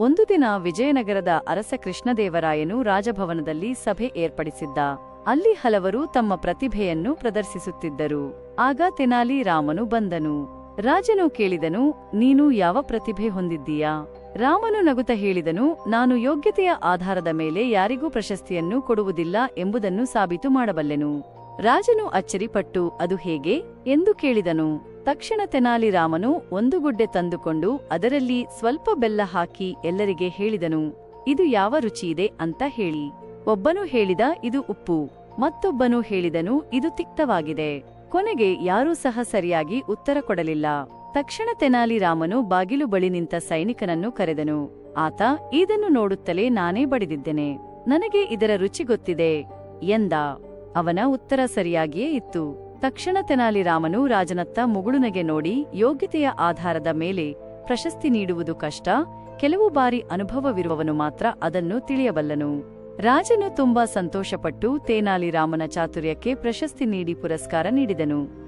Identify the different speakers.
Speaker 1: ಒಂದು ದಿನ ವಿಜಯನಗರದ ಅರಸ ಕೃಷ್ಣದೇವರಾಯನು ರಾಜಭವನದಲ್ಲಿ ಸಭೆ ಏರ್ಪಡಿಸಿದ್ದ. ಅಲ್ಲಿ ಹಲವರು ತಮ್ಮ ಪ್ರತಿಭೆಯನ್ನು ಪ್ರದರ್ಶಿಸುತ್ತಿದ್ದರು. ಆಗ ತೆನಾಲಿ ರಾಮನು ಬಂದನು. ರಾಜನು ಕೇಳಿದನು, ನೀನು ಯಾವ ಪ್ರತಿಭೆ ಹೊಂದಿದ್ದೀಯಾ? ರಾಮನು ನಗುತ ಹೇಳಿದನು, ನಾನು ಯೋಗ್ಯತೆಯ ಆಧಾರದ ಮೇಲೆ ಯಾರಿಗೂ ಪ್ರಶಸ್ತಿಯನ್ನು ಕೊಡುವುದಿಲ್ಲ ಎಂಬುದನ್ನು ಸಾಬೀತು ಮಾಡಬಲ್ಲೆನು. ರಾಜನು ಅಚ್ಚರಿಪಟ್ಟು, ಅದು ಹೇಗೆ? ಎಂದು ಕೇಳಿದನು. ತಕ್ಷಣ ತೆನಾಲಿ ರಾಮನು ಒಂದು ಗುಡ್ಡೆ ತಂದುಕೊಂಡು ಅದರಲ್ಲಿ ಸ್ವಲ್ಪ ಬೆಲ್ಲ ಹಾಕಿ ಎಲ್ಲರಿಗೆ ಹೇಳಿದನು, ಇದು ಯಾವ ರುಚಿಯಿದೆ ಅಂತ ಹೇಳಿ. ಒಬ್ಬನು ಹೇಳಿದ, ಇದು ಉಪ್ಪು. ಮತ್ತೊಬ್ಬನು ಹೇಳಿದನು, ಇದು ತಿಕ್ತವಾಗಿದೆ. ಕೊನೆಗೆ ಯಾರೂ ಸಹ ಸರಿಯಾಗಿ ಉತ್ತರ ಕೊಡಲಿಲ್ಲ. ತಕ್ಷಣ ತೆನಾಲಿ ರಾಮನು ಬಾಗಿಲು ಬಳಿ ನಿಂತ ಸೈನಿಕನನ್ನು ಕರೆದನು, ಆತ, ಇದನ್ನು ನೋಡುತ್ತಲೇ ನಾನೇ ಬಡಿದಿದ್ದೇನೆ. ನನಗೆ ಇದರ ರುಚಿ ಗೊತ್ತಿದೆ, ಎಂದ. ಅವನ ಉತ್ತರ ಸರಿಯಾಗಿಯೇ ಇತ್ತು. ತಕ್ಷಣ ತೆನಾಲಿರಾಮನು ರಾಜನತ್ತ ಮುಗುಳುನಗೆ ನೋಡಿ ಯೋಗ್ಯತೆಯ ಆಧಾರದ ಮೇಲೆ ಪ್ರಶಸ್ತಿ ನೀಡುವುದು ಕಷ್ಟ, ಕೆಲವು ಬಾರಿ ಅನುಭವವಿರುವವನು ಮಾತ್ರ ಅದನ್ನು ತಿಳಿಯಬಲ್ಲನು. ರಾಜನು ತುಂಬಾ ಸಂತೋಷಪಟ್ಟು ತೇನಾಲಿರಾಮನ ಚಾತುರ್ಯಕ್ಕೆ ಪ್ರಶಸ್ತಿ ನೀಡಿ ಪುರಸ್ಕಾರ ನೀಡಿದನು.